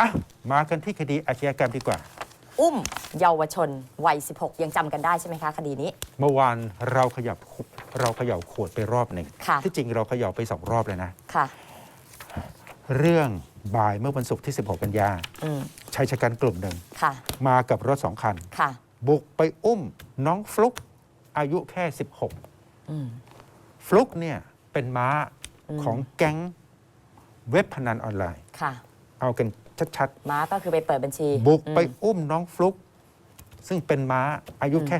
อะมากันที่คดีอาชญากรรมดีกว่า อุ้มเยาวชนวัย 16 ยังจำกันได้ใช่ไหมคะคดีนี้ เมื่อวานเราขยับเราเขย่าขวดไปรอบหนึ่งค่ะ ที่จริงเราเขย่าไปสองรอบเลยนะ ค่ะ เรื่องบ่ายเมื่อวันศุกร์ที่ 16 กันยาอืมชายชะกันกลุ่มหนึ่ง ค่ะ มากับรถสองคัน ค่ะ บุกไปอุ้มน้องฟลุกอายุแค่ อืม 16 ฟลุกเนี่ยเป็นม้าอืม ของแก๊งเว็บพนันออนไลน์ ค่ะ เอากัน ชัดม้าก็คือไปเปิดบัญชีๆ บุกไปอืมอุ้มน้องฟลุก ซึ่งเป็นม้าอายุอืมแค่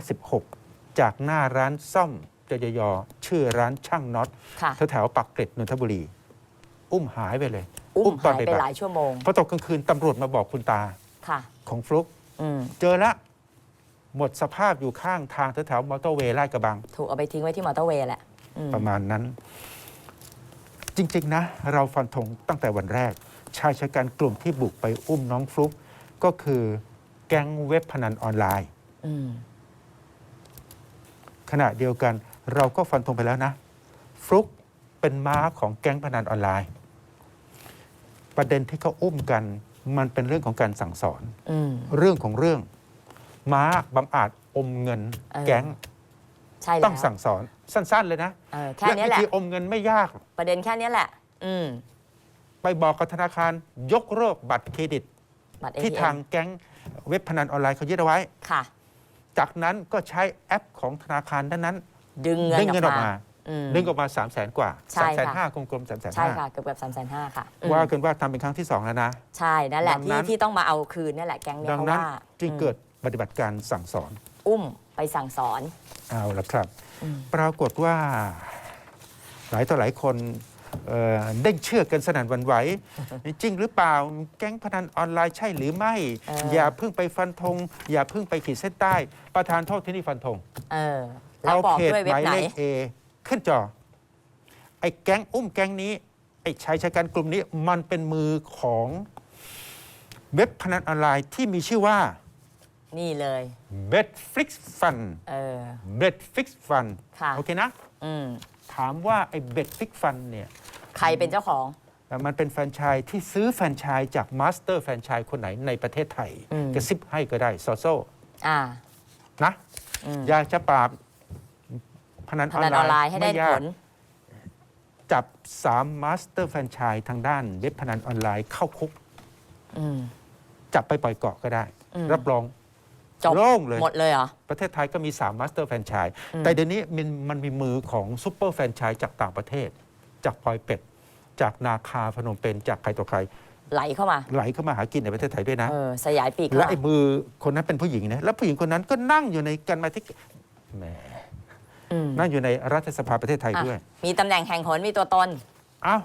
16 จากหน้าร้านซ่อมจยยชื่อร้านช่างน็อตค่ะแถวๆปักเกร็ดนนทบุรี อุ้มหายไปเลยอุ้มตอนหายไปบ่ายหลายชั่วโมงๆพอตกกลางคืนตำรวจมาบอกคุณตาค่ะ ของฟลุก อืมเจอละ หมดสภาพอยู่ข้างทางแถวๆมอเตอร์เวย์ลาดกระบัง ถูกเอาไปทิ้งไว้ที่มอเตอร์เวย์แหละอืมประมาณนั้น จริง ๆ นะ เราฟันธงตั้งแต่วันแรก ชายชะกันกลุ่มที่บุกไปอุ้มน้องฟลุกก็คือแก๊งเว็บพนันออนไลน์ อืมขณะเดียวกันเราก็ฟันธงไปแล้วนะ ฟลุกเป็นม้าของแก๊งพนันออนไลน์ ประเด็นที่เขาอุ้มกัน มันเป็นเรื่องของการสั่งสอน อืม เรื่องของเรื่อง ม้าบังอาจอมเงิน เออ แก๊งใช่แล้วต้องสั่งสอนสั้น ๆ เลยนะเออแค่เนี้ยวิแหละ ธีอมเงินไม่ยาก ประเด็นแค่เนี้ยแหละ อืม ไปบอกกับธนาคารยกเลิกบัตรเครดิต บัตร ที่ ATM ทางแก๊งเว็บพนันออนไลน์เขายึดเอาไว้ ค่ะ จากนั้นก็ใช้แอปของธนาคารนั้นดึงเงินดึงเงินออออกกมามาอืม ดึงออกมา3 0 0แสนกว่าใช่3ามแสนห้าค่ะกลมๆสามแสนใช่ห้าค่ะเกือบเกือบสามแสนห้าค่ะอืมว่ากันว่าทำเป็นครั้งที่สองแล้วนะ ใช่ นั่นแหละดังที่นั้นที่ต้องมาเอาคืนนั่นแหละแก๊งเนี้ยดังเพราะนั้นว่าจึงอืมเกิดปฏิบัติการสั่งสอนอุ้มไปสั่งสอน เอาละครับ อืม ปรากฏว่า หลายต่อหลายคน เอ่อเด้งเชื่อกันสนั่นหวันไหว จริงหรือเปล่าแก๊งพนันออนไลน์ใช่หรือไม่เออ อย่าเพิ่งไปฟันธงอย่าเพิ่งไปขีดเส้นใต้ ประธานโทษที่นี่ฟันธง เออ แล้วเอาบอกเพจด้วยหเว็บมายไหน เลขเอขึ้นจอ ไอ้แก๊งอุ้มแก๊งนี้ ไอ้ชายชะกันกลุ่มนี้มันเป็นมือของเว็บพนันออนไลน์ที่มีชื่อว่า นี่เลย Betflix Fund เออ Betflix Fund ค่ะ โอเคนะ อืม ถามว่าไอ้ Betflix Fund เนี่ย ใครเป็นเจ้าของมันเป็นแฟรนไชส์ที่ซื้อแฟรนไชส์จากมาสเตอร์แฟรนไชส์คนไหนในประเทศไทยอืม กระซิบให้ก็ได้โซโซอ่า นะอืม อยากจะปราบพนันพออนนันออนไลไลน์น์ให้ได้ไม่ยาผกล จับ3มาสเตอร์แฟรนไชส์ทางด้านเว็บพนันออนไลน์เข้าคุก อืม จับไปปล่อยเกาะก็ได้ อืม รับรอง จบโล่งเลย หมดเลยเหรอ ประเทศไทยก็มี3มาสเตอร์แฟรนไชส์อืมแต่เดี๋ยวนี้มันมันมีมือของซูเปอร์แฟรนไชส์จากต่างประเทศ จากพลอยเป็ดจากนาคาพนมเปญจากใครต่อใคร ไหลเข้ามา ไหลเข้ามาหากินในประเทศไทยด้วยนะเออสยายปีกและเข้าไอ้มือคนนั้นเป็นผู้หญิงนะแล้วผู้หญิงคนนั้นก็นั่งอยู่ในกันมาที่แหมอืมนั่งอยู่ในรัฐสภาประเทศไทยด้วยอะมีตำแหน่งแห่งหนมีตัวตนเอา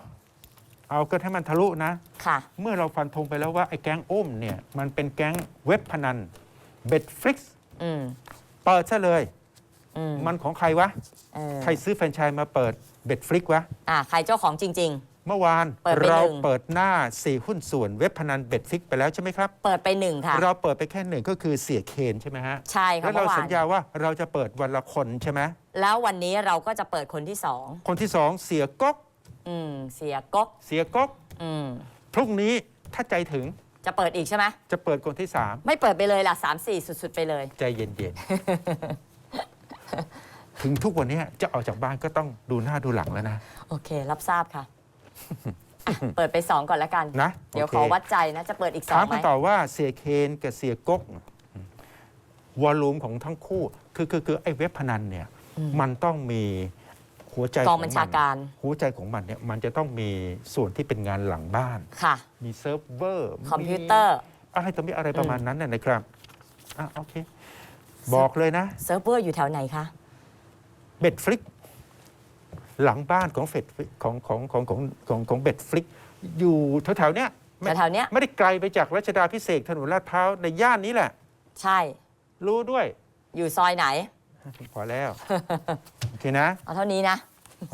เอาก็ให้มันทะลุนะค่ะ เมื่อเราฟันธงไปแล้วว่าไอ้แก๊งอุ้มเนี่ย มันเป็นแก๊งเว็บพนันเบ็ดฟลิกอืมเปิดซะเลย อืมมันของใครวะ เออใครซื้อแฟรนไชส์มาเปิดเบ็ดฟลิกวะ อ่าใครเจ้าของจริง เมื่อวานเปิดไปเราหนึ่ง เปิดหน้าสี่หุ้นส่วนเว็บพนันเบ็ดฟลิกไปแล้วใช่ไหมครับ ๆ เปิดไปหนึ่งค่ะ เราเปิดไปแค่หนึ่งก็คือเสียเคนใช่ไหมฮะ ใช่ค่ะแล้วเราเมื่อวาสันญญาว่าเราจะเปิดวันละคนใช่ไหมแล้ววันนี้เราก็จะเปิดคนที่สองคนที่สองเสียก๊กอืม เสียก๊กเสียก๊กอืม พรุ่งนี้ถ้าใจถึงจะเปิดอีกใช่ไหมจะเปิดคนที่สามไม่เปิดไปเลยล่ะสามสี่สุด ๆ ไปเลย ใจเย็นๆ ถึงทุกวันนี้จะออกจากบ้านก็ต้องดูหน้าดูหลังแล้วนะ โอเค รับทราบค่ะอะ เปิดไปสองก่อนแล้วกัน นะเดี๋ยวโอขเคอวัดใจนะ จะเปิดอีกสอถางมไหมกันต่อว่าเสียเคนกับเสียก๊กวอลลุ่มของทั้งคู่ คือคือคือไอ้เว็บพนันเนี่ยอืมมันต้องมีหัวใจกองขบัญมัชาการ หัวใจของมันเนี่ยมันจะต้องมีส่วนที่เป็นงานหลังบ้าน ค่ะ มีเซิร์ฟเวอร์คอมพิวเตอร์มีอะไรต่อมีอะไรประมาณนั้นน่ะนะครับอะโอเค บอกเลยนะเซิร์ฟเวอร์อยู่แถวไหนคะเบ็ดฟลิกหลังบ้านของเฟดของของของของของของเบ็ดฟลิกอยู่แถวๆเนี้ยไม่แถวๆเนี้ยไม่ได้ไกลไปจากรัชดาพิเศษกถนนลาดพร้าวในย่านนี้แหละ ใช่ รู้ด้วย อยู่ซอยไหน พอแล้ว โอเคนะ เอาเท่านี้นะค